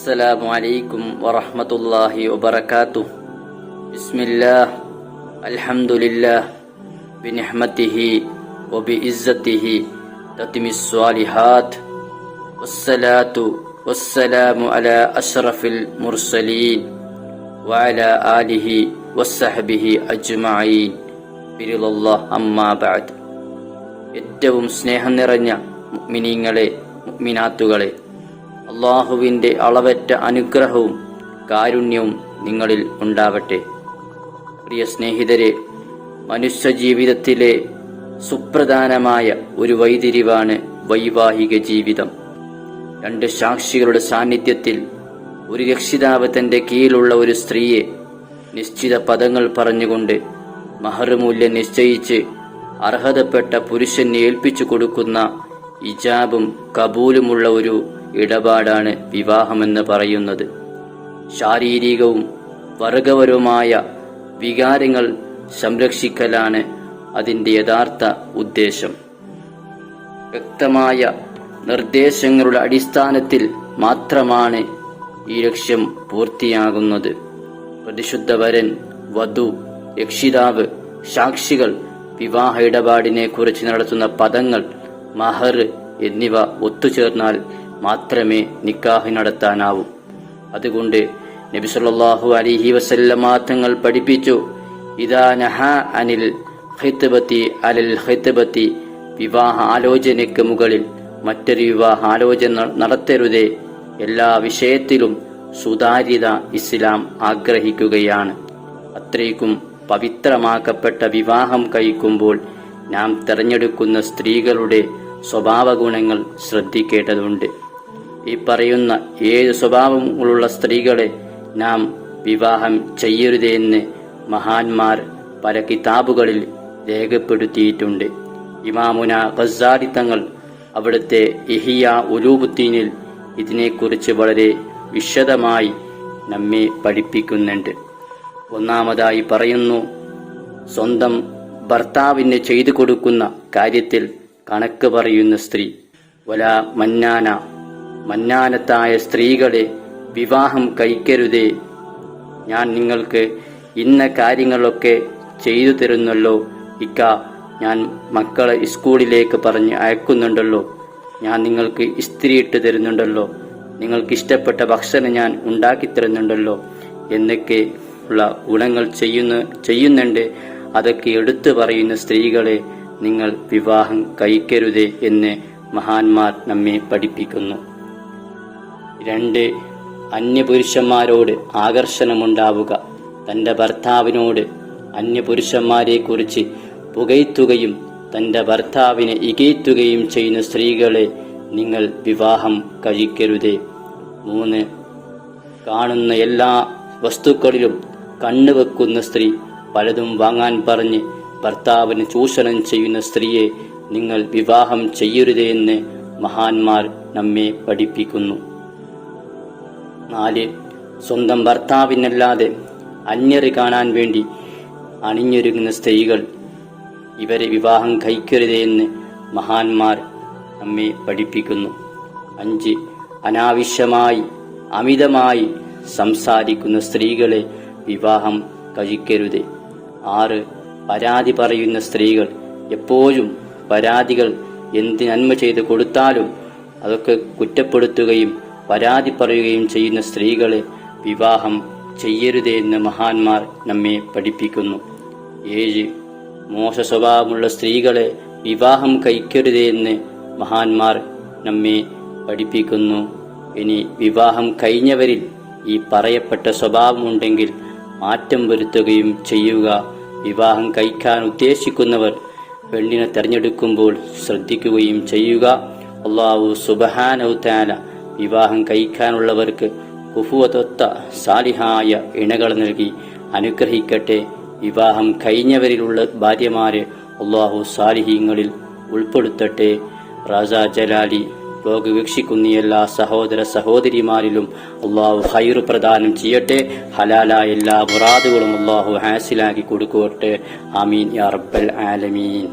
السلام عليكم ورحمة الله وبركاته بسم الله الحمد لله بنعمته وبعزته تتم الصالحات والصلاة والسلام على أشرف المرسلين وعلى آله وصحبه أجمعين برضا الله أما بعد ഏറ്റവും സ്നേഹം നിറഞ്ഞ മുഅ്മിനീങ്ങളെ മുഅ്മിനാത്തുകളെ അള്ളാഹുവിന്റെ അളവറ്റ അനുഗ്രഹവും കാരുണ്യവും നിങ്ങളിൽ ഉണ്ടാവട്ടെ. പ്രിയ സ്നേഹിതരെ മനുഷ്യ ജീവിതത്തിലെ സുപ്രധാനമായ ഒരു വൈതിരിവാണ് വൈവാഹിക ജീവിതം. രണ്ട് സാക്ഷികളുടെ സാന്നിധ്യത്തിൽ ഒരു രക്ഷിതാവ് തന്റെ കീഴിലുള്ള ഒരു സ്ത്രീയെ നിശ്ചിത പദങ്ങൾ പറഞ്ഞുകൊണ്ട് മഹർമൂല്യം നിശ്ചയിച്ച് അർഹതപ്പെട്ട പുരുഷനെ ഏൽപ്പിച്ചു കൊടുക്കുന്ന ഇജാബും കബൂലുമുള്ള ഒരു ഇടപാടാണ് വിവാഹമെന്ന് പറയുന്നത്. ശാരീരികവും വർഗപരവുമായ വികാരങ്ങൾ സംരക്ഷിക്കലാണ് അതിന്റെ യഥാർത്ഥ ഉദ്ദേശം. വ്യക്തമായ നിർദ്ദേശങ്ങളുടെ അടിസ്ഥാനത്തിൽ മാത്രമാണ് ഈ ലക്ഷ്യം പൂർത്തിയാകുന്നത്. പ്രതിശുദ്ധ വരൻ വധു രക്ഷിതാവ് സാക്ഷികൾ വിവാഹ ഇടപാടിനെ കുറിച്ച് നടത്തുന്ന പദങ്ങൾ മഹർ എന്നിവ ഒത്തുചേർന്നാൽ മാത്രമേ നിക്കാഹ് നടത്താനാവൂ. അതുകൊണ്ട് നബിസുല്ലാഹു അലിഹി വസല്ലമ തങ്ങൾ പഠിപ്പിച്ചു നഹ അനിൽ അലൽ വിവാഹ ആലോചനയ്ക്ക് മുകളിൽ മറ്റൊരു വിവാഹ ആലോചന നടത്തരുതേ. എല്ലാ വിഷയത്തിലും സുതാര്യത ഇസ്ലാം ആഗ്രഹിക്കുകയാണ്. അത്രയ്ക്കും പവിത്രമാക്കപ്പെട്ട വിവാഹം കഴിക്കുമ്പോൾ നാം തിരഞ്ഞെടുക്കുന്ന സ്ത്രീകളുടെ സ്വഭാവ ഗുണങ്ങൾ ശ്രദ്ധിക്കേണ്ടതുണ്ട്. ഈ പറയുന്ന ഏഴ് സ്വഭാവങ്ങളുള്ള സ്ത്രീകളെ നാം വിവാഹം ചെയ്യരുതെന്ന് മഹാന്മാർ പല കിതാബുകളിൽ രേഖപ്പെടുത്തിയിട്ടുണ്ട്. ഇമാമുന ഖസാരി തങ്ങൾ അവിടുത്തെ ഇഹിയ ഉലൂബുദ്ദീനിൽ ഇതിനെക്കുറിച്ച് വളരെ വിശദമായി നമ്മെ പഠിപ്പിക്കുന്നുണ്ട്. ഒന്നാമതായി പറയുന്നു സ്വന്തം ഭർത്താവിന് ചെയ്തു കൊടുക്കുന്ന കാര്യത്തിൽ കണക്ക് പറയുന്ന സ്ത്രീ. വല മന്നാന മന്നാനത്തായ സ്ത്രീകളെ വിവാഹം കഴിക്കരുതേ. ഞാൻ നിങ്ങൾക്ക് ഇന്ന കാര്യങ്ങളൊക്കെ ചെയ്തു തരുന്നല്ലോ. ഇക്ക ഞാൻ മക്കളെ സ്കൂളിലേക്ക് പറഞ്ഞ് അയക്കുന്നുണ്ടല്ലോ. ഞാൻ നിങ്ങൾക്ക് ഇസ്ത്രി ഇട്ട് തരുന്നുണ്ടല്ലോ. നിങ്ങൾക്ക് ഇഷ്ടപ്പെട്ട ഭക്ഷണം ഞാൻ ഉണ്ടാക്കി തരുന്നുണ്ടല്ലോ. എന്നൊക്കെ ഉള്ള ഗുണങ്ങൾ ചെയ്യുന്ന ചെയ്യുന്നുണ്ട്. അതൊക്കെ എടുത്തു പറയുന്ന സ്ത്രീകളെ നിങ്ങൾ വിവാഹം കഴിക്കരുതേ എന്ന് മഹാന്മാർ നമ്മെ പഠിപ്പിക്കുന്നു. രണ്ട് അന്യപുരുഷന്മാരോട് ആകർഷണമുണ്ടാവുക. തന്റെ ഭർത്താവിനോട് അന്യപുരുഷന്മാരെക്കുറിച്ച് പുകയ്ത്തുകയും തന്റെ ഭർത്താവിനെ ഇകയ്ത്തുകയും ചെയ്യുന്ന സ്ത്രീകളെ നിങ്ങൾ വിവാഹം കഴിക്കരുതേ. മൂന്ന് കാണുന്ന എല്ലാ വസ്തുക്കളിലും കണ്ണുവെക്കുന്ന സ്ത്രീ പലതും വാങ്ങാൻ പറഞ്ഞ് ഭർത്താവിന് ചൂഷണം ചെയ്യുന്ന സ്ത്രീയെ നിങ്ങൾ വിവാഹം ചെയ്യരുതേ എന്ന് മഹാന്മാർ നമ്മെ പഠിപ്പിക്കുന്നു. നാല്. സ്വന്തം ഭർത്താവിനല്ലാതെ അന്യര് കാണാൻ വേണ്ടി അണിഞ്ഞൊരുങ്ങുന്ന സ്ത്രീകൾ. ഇവരെ വിവാഹം കഴിക്കരുതെന്ന് മഹാന്മാർ നമ്മെ പഠിപ്പിക്കുന്നു. അഞ്ച്. അനാവശ്യമായി അമിതമായി സംസാരിക്കുന്ന സ്ത്രീകളെ വിവാഹം കഴിക്കരുത്. ആറ്. പരാതി പറയുന്ന സ്ത്രീകൾ. എപ്പോഴും പരാതികൾ എന്ത് നന്മ ചെയ്ത് കൊടുത്താലും അതൊക്കെ കുറ്റപ്പെടുത്തുകയും പരാതി പറയുകയും ചെയ്യുന്ന സ്ത്രീകളെ വിവാഹം ചെയ്യരുതേ എന്ന് മഹാന്മാർ നമ്മെ പഠിപ്പിക്കുന്നു. ഏഴ് മോശ സ്വഭാവമുള്ള സ്ത്രീകളെ വിവാഹം കഴിക്കരുതേ എന്ന് മഹാന്മാർ നമ്മെ പഠിപ്പിക്കുന്നു. ഇനി വിവാഹം കഴിഞ്ഞവരിൽ ഈ പറയപ്പെട്ട സ്വഭാവമുണ്ടെങ്കിൽ മാറ്റം വരുത്തുകയും ചെയ്യുക. വിവാഹം കഴിക്കാൻ ഉദ്ദേശിക്കുന്നവർ പെണ്ണിനെ തിരഞ്ഞെടുക്കുമ്പോൾ ശ്രദ്ധിക്കുകയും ചെയ്യുക. അള്ളാഹു സുബഹാനൗത്താല വിവാഹം കഴിക്കാനുള്ളവർക്ക് കുഫുവതൊത്ത സാലിഹായ ഇണകൾ നൽകി അനുഗ്രഹിക്കട്ടെ. വിവാഹം കഴിഞ്ഞവരിലുള്ള ഭാര്യമാരെ അള്ളാഹു സാലിഹീങ്ങളിൽ ഉൾപ്പെടുത്തട്ടെ. റാസ ജലാലി ലോക വീക്ഷിക്കുന്ന എല്ലാ സഹോദര സഹോദരിമാരിലും അള്ളാഹു ഹൈർ പ്രദാനം ചെയ്യട്ടെ. ഹലാലായ എല്ലാ മുറാദുകളും അള്ളാഹു ഹാസിലാക്കി കൊടുക്കട്ടെ. അമീൻ യാ ആലമീൻ.